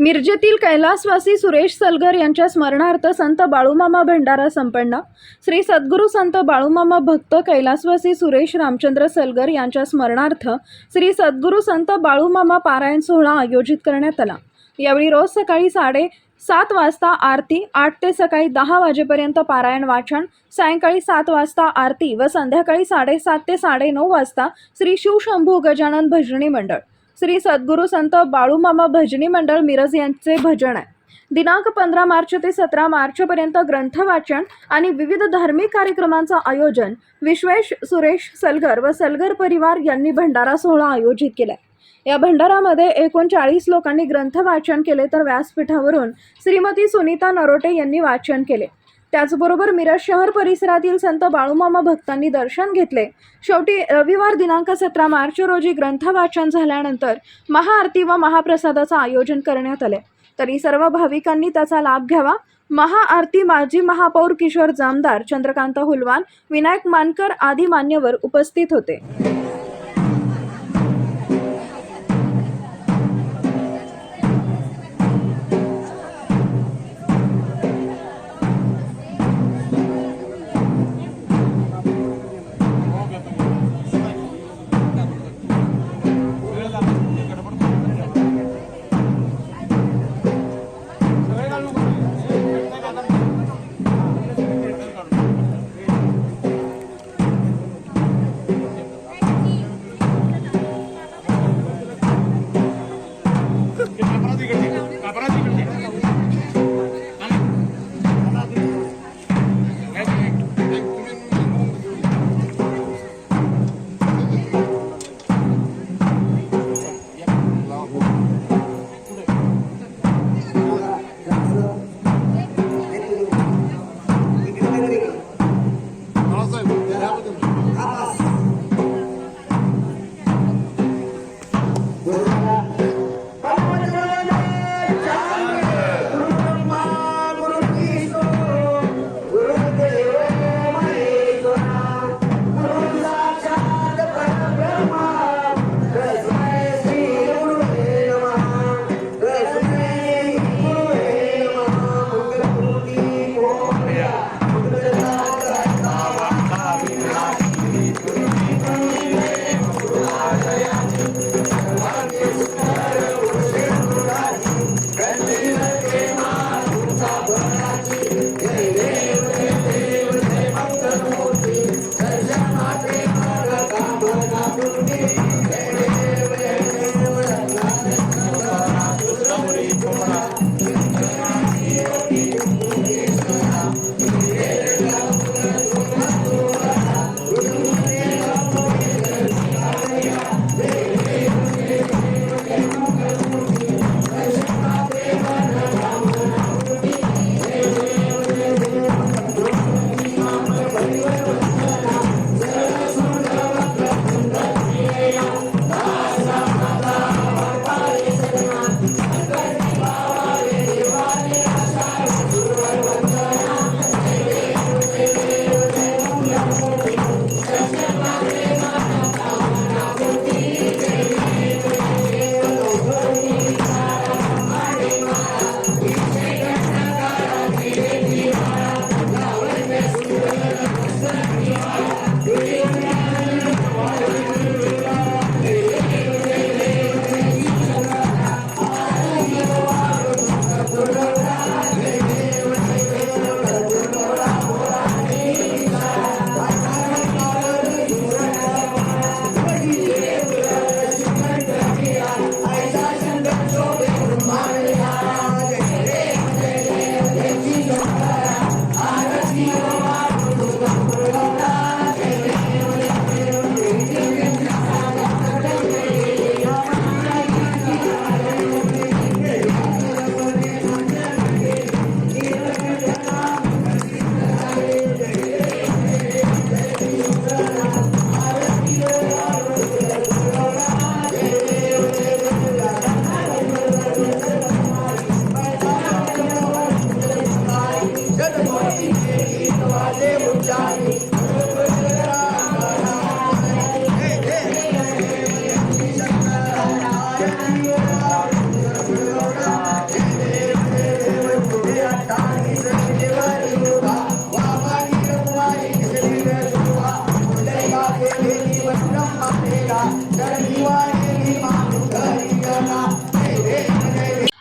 मिरजेतील कैलासवासी सुरेश सलगर यांच्या स्मरणार्थ संत बाळूमामा भंडारा संपन्न. श्री सद्गुरू संत बाळूमामा भक्त कैलासवासी सुरेश रामचंद्र सलगर यांच्या स्मरणार्थ श्री सद्गुरू संत बाळूमामा पारायण सोहळा आयोजित करण्यात आला. यावेळी रोज सकाळी साडे सात वाजता आरती आठ ते सकाळी दहा वाजेपर्यंत पारायण वाचन सायंकाळी सात वाजता आरती व संध्याकाळी साडेसात ते साडेनऊ वाजता श्री शिवशंभू गजानन भजनी मंडळ. श्री सद्गुरू संत बाळूमामा भजनी मंडळ मिरज यांचे भजन आहे. दिनांक पंधरा मार्च ते सतरा मार्चपर्यंत ग्रंथ वाचन आणि विविध धार्मिक कार्यक्रमांचं आयोजन विश्वेश सुरेश सलगर व सलगर परिवार यांनी भंडारा सोहळा आयोजित केलाय या भंडारामध्ये एकोणचाळीस लोकांनी ग्रंथ वाचन केले तर व्यासपीठावरून श्रीमती सुनीता नरोटे यांनी वाचन केले. त्याचबरोबर मिरज शहर परिसरातील संत बाळूमामा भक्तांनी दर्शन घेतले. शेवटी रविवार दिनांक सतरा मार्च रोजी ग्रंथवाचन झाल्यानंतर महाआरती व महाप्रसादाचं आयोजन करण्यात आले. तरी सर्व भाविकांनी त्याचा लाभ घ्यावा. महाआरती माजी महापौर किशोर जामदार चंद्रकांत हुलवान विनायक मानकर आदी मान्यवर उपस्थित होते.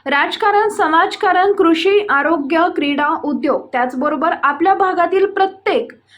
राजकारण समाजकारण कृषी आरोग्य क्रीडा उद्योग त्याचबरोबर आपल्या भागातील प्रत्येक